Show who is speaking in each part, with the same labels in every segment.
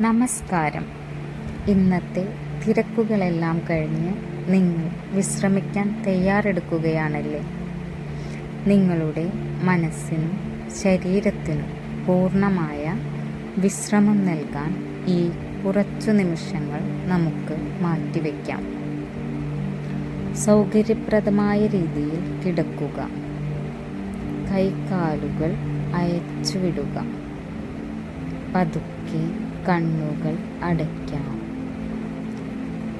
Speaker 1: നമസ്കാരം. ഇന്നത്തെ തിരക്കുകളെല്ലാം കഴിഞ്ഞ് നിങ്ങൾ വിശ്രമിക്കാൻ തയ്യാറെടുക്കുകയാണല്ലേ? നിങ്ങളുടെ മനസ്സിനും ശരീരത്തിനും പൂർണമായ വിശ്രമം നൽകാൻ ഈ കുറച്ചു നിമിഷങ്ങൾ നമുക്ക് മാറ്റിവെക്കാം. സൗകര്യപ്രദമായ രീതിയിൽ കിടക്കുക. കൈകാലുകൾ അയച്ചുവിടുക. പതുക്കെ കണ്ണുകൾ അടയ്ക്കാം.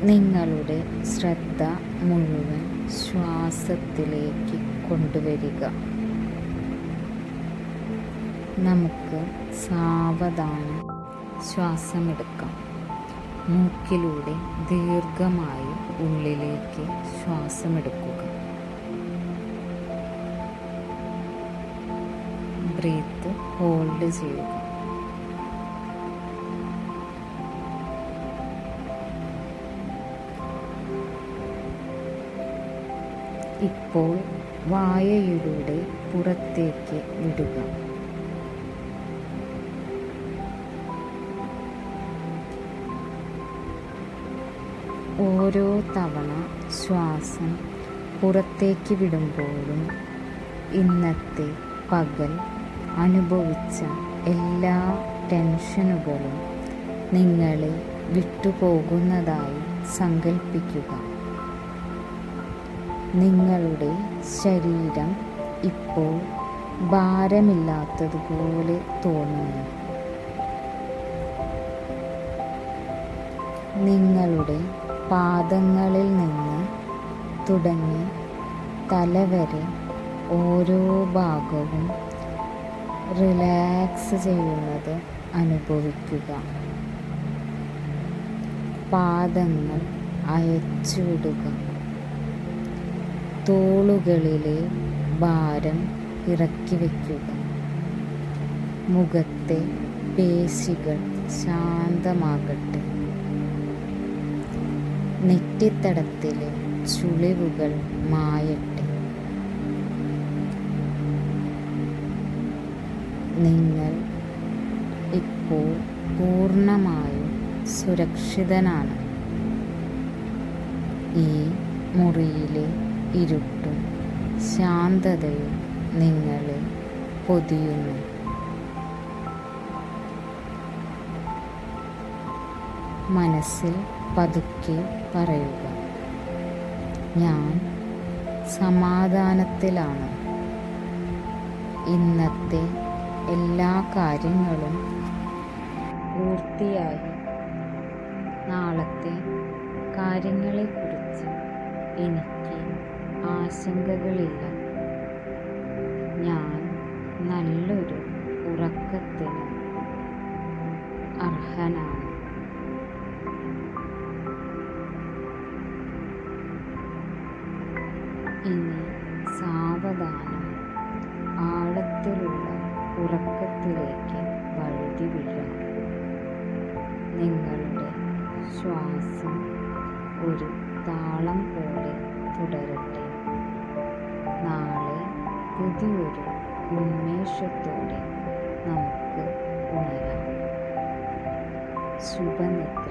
Speaker 1: നിങ്ങളുടെ ശ്രദ്ധ മുഴുവൻ ശ്വാസത്തിലേക്ക് കൊണ്ടുവരിക. നമുക്ക് സാവധാനം ശ്വാസമെടുക്കാം. മൂക്കിലൂടെ ദീർഘമായി ഉള്ളിലേക്ക് ശ്വാസമെടുക്കുക. ബ്രീത്ത് ഹോൾഡ് ചെയ്യുക. ഇപ്പോൾ വായയിലൂടെ പുറത്തേക്ക് വിടുക. ഓരോ തവണ ശ്വാസം പുറത്തേക്ക് വിടുമ്പോഴും ഇന്നത്തെ പകൽ അനുഭവിച്ച എല്ലാ ടെൻഷനുകളും നിങ്ങളെ വിട്ടുപോകുന്നതായി സങ്കല്പിക്കുക നിങ്ങളുടെ ശരീരം ഇപ്പോൾ ഭാരമില്ലാത്തതുപോലെ തോന്നുന്നു. നിങ്ങളുടെ പാദങ്ങളിൽ നിന്ന് തുടങ്ങി തലവരെ ഓരോ ഭാഗവും റിലാക്സ് ചെയ്യുന്നത് അനുഭവിക്കുക. പാദങ്ങൾ അയച്ചുവിടുക. തോളുകളിലെ ഭാരം ഇറക്കി വയ്ക്കുക മുഖത്തെ പേശികൾ ശാന്തമാകട്ടെ. നെറ്റിത്തടത്തിലെ ചുളിവുകൾ മായട്ടെ. നിങ്ങൾ ഇപ്പോൾ പൂർണമായും സുരക്ഷിതനാണ്. ഈ മുറിയിലെ ഇരുട്ടും. ശാന്തതയും നിങ്ങളെ പൊതിയുന്നു. മനസ്സിൽ പതുക്കെ പറയുക ഞാൻ സമാധാനത്തിലാണ്. ഇന്നത്തെ എല്ലാ കാര്യങ്ങളും പൂർത്തിയായി. നാളത്തെ കാര്യങ്ങളെക്കുറിച്ച് എനിക്ക് ആശങ്കകളില്ല. ഞാൻ നല്ലൊരു ഉറക്കത്തിന് അർഹനാണ്. ഇനി സാവധാനം ആഴത്തിലുള്ള ഉറക്കത്തിലേക്ക് വഴുതി വീഴാം നിങ്ങളുടെ ശ്വാസം ഒരു താളം പോലെ തുടരട്ടെ. നാളെ പുതിയൊരു ഉന്മേഷത്തോടെ നമുക്ക് ഉണരാം. ശുഭനിദ്ര.